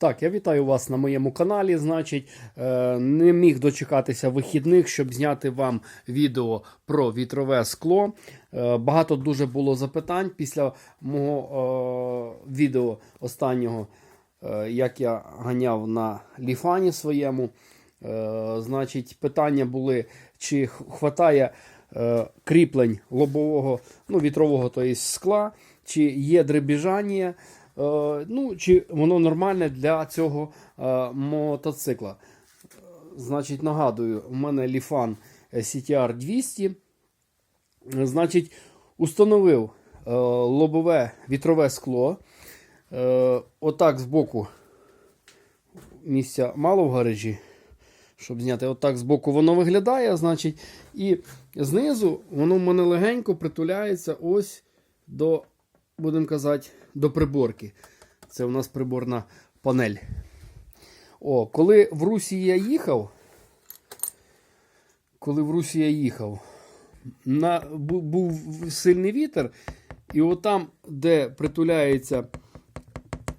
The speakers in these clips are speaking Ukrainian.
Так, я вітаю вас на моєму каналі. Значить, е, не міг дочекатися вихідних, щоб зняти вам відео про вітрове скло. Е, Багато дуже було запитань після мого е, відео останнього, як я ганяв на ліфані своєму. Значить, питання були, чи хватає кріплень лобового, ну, вітрового, тобто скла, чи є дребіжання. Е, ну, чи воно нормальне для цього е, мотоцикла. Значить, нагадую, у мене Ліфан CTR 200. Е, Значить, установив е, лобове вітрове скло. Отак збоку місця мало в гаражі. Щоб зняти отак збоку воно виглядає, значить, і знизу воно в мене легенько притуляється ось до, будемо казати, до приборки. Це у нас приборна панель. О, коли в Русі я їхав, коли в Русі я їхав, на, був сильний вітер, і отам, де притуляється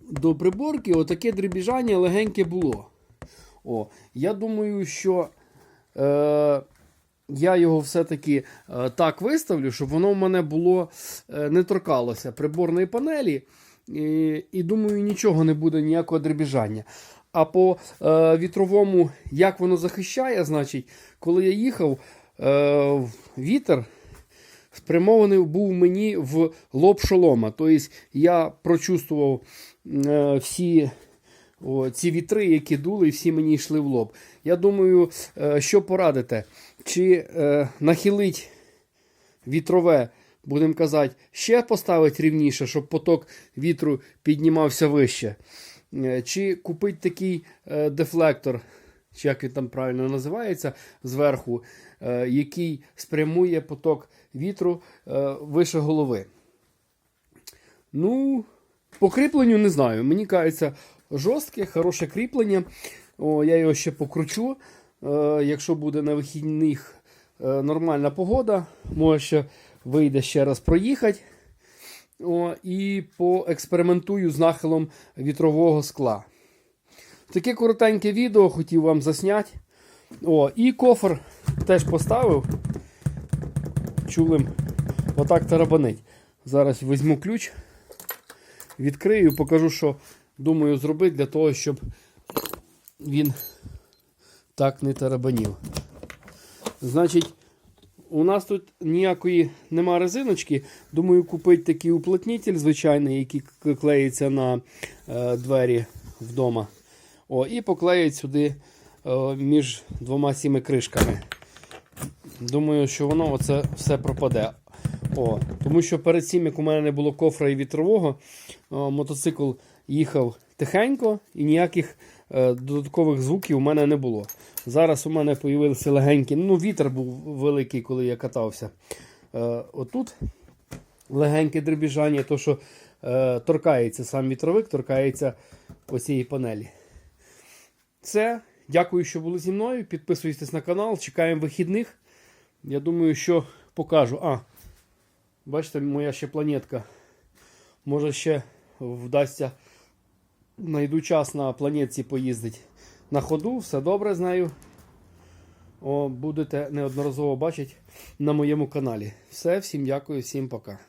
до приборки, отаке дребіжання легеньке було. О, я думаю, що е, я його все-таки е, так виставлю, щоб воно в мене було е, не торкалося приборної панелі. І, і думаю, нічого не буде, ніякого дребіжання. А по е, вітровому, як воно захищає, значить, коли я їхав, е, вітер спрямований був мені в лоб шолома. Тобто я прочувствував е, всі о, ці вітри, які дули, і всі мені йшли в лоб. Я думаю, е, що порадите? Чи е, нахилить вітрове, будемо казати, ще поставити рівніше, щоб поток вітру піднімався вище. Е, Чи купить такий е, дефлектор, чи як він там правильно називається, зверху, е, який спрямує поток вітру е, вище голови. Ну, по кріпленню не знаю. Мені кажеться, жорстке, хороше кріплення. О, я його ще покручу. Е, якщо буде на вихідних е, нормальна погода, може ще вийде ще раз проїхати. О, і поекспериментую з нахилом вітрового скла. Таке коротеньке відео хотів вам засняти. О, і кофр теж поставив. Чулим отак тарабанить. Зараз візьму ключ, відкрию, покажу, що думаю зробити для того, щоб він так не тарабанів. Значить, у нас тут ніякої нема резиночки. Думаю, купити такий уплотнитель звичайний, який клеїться на е, двері вдома. О, і поклеїть сюди е, між двома цими кришками. Думаю, що воно оце все пропаде. О, тому що перед цим, як у мене не було кофра і вітрового, о, мотоцикл їхав тихенько і ніяких е, додаткових звуків у мене не було. Зараз у мене з'явилися легенькі. Ну, вітер був великий, коли я катався. Е, отут легеньке дребіжання, то що е, торкається сам вітровик, торкається оцієї панелі. Все. Дякую, що були зі мною. Підписуйтесь на канал, чекаємо вихідних. Я думаю, що покажу. А, бачите, моя ще планетка. Може ще вдасться знайду час на планетці поїздити. На ходу, все добре з нею. О, будете неодноразово бачити на моєму каналі. Все, всім дякую, всім пока.